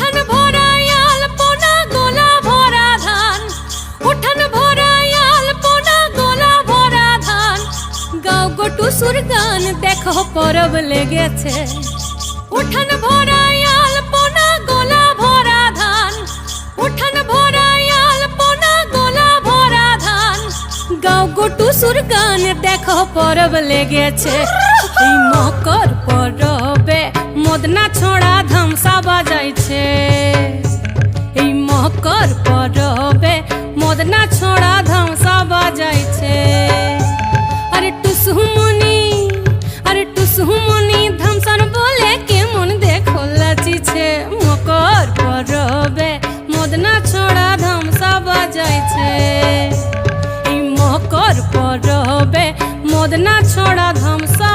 উঠান ভরা ধান। আলপনা, গোলা ভরা ধান। গাও গোটু সুর গান, দেখো পরব লেগেছে। উঠান আলপনা, গোলা ভরা ধান। উঠান আলপনা, গোলা ভরা ধান। গাও গোটু সুর গান, দেখো পরব লেগেছে। এই মকর পরবে, মদনা ছড়া ধামসা বাজাইছে এই মকর পরবে, মদনা ছড়া ধামসা বাজাইছে। আরে বলে কেমন মকর মদনা ধামসা বাজাইছে। মকর মদনা ধামসা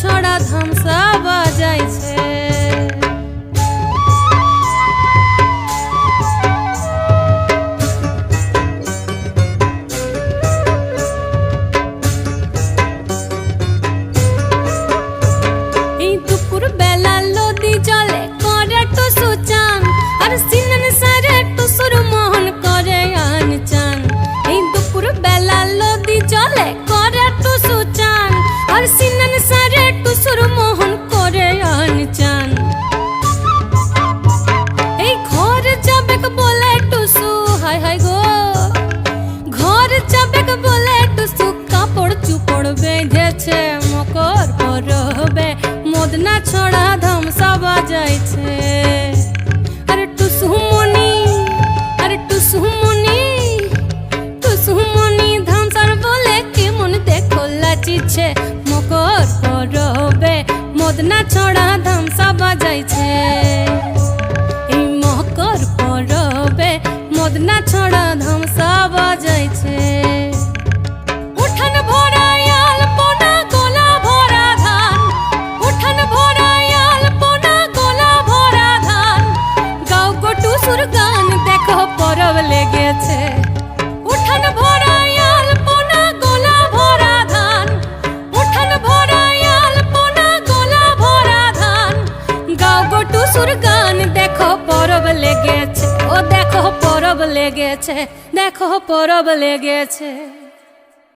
ছড়া ধামসা বাজাইছে ঘর যাবে বলে টুসু কাপড় চুপড় বেঁধেছে, মকর পরবে। মদনা ছড়া ধামসা বাজাইছে। আরে টুসু আরে টুসু মকর পরবে, মদনা ছড়া ধামসা বাজাইছে। মদনা ছড়া ধামসা বাজাইছে। লেগেছে দেখো পরব লেগেছে।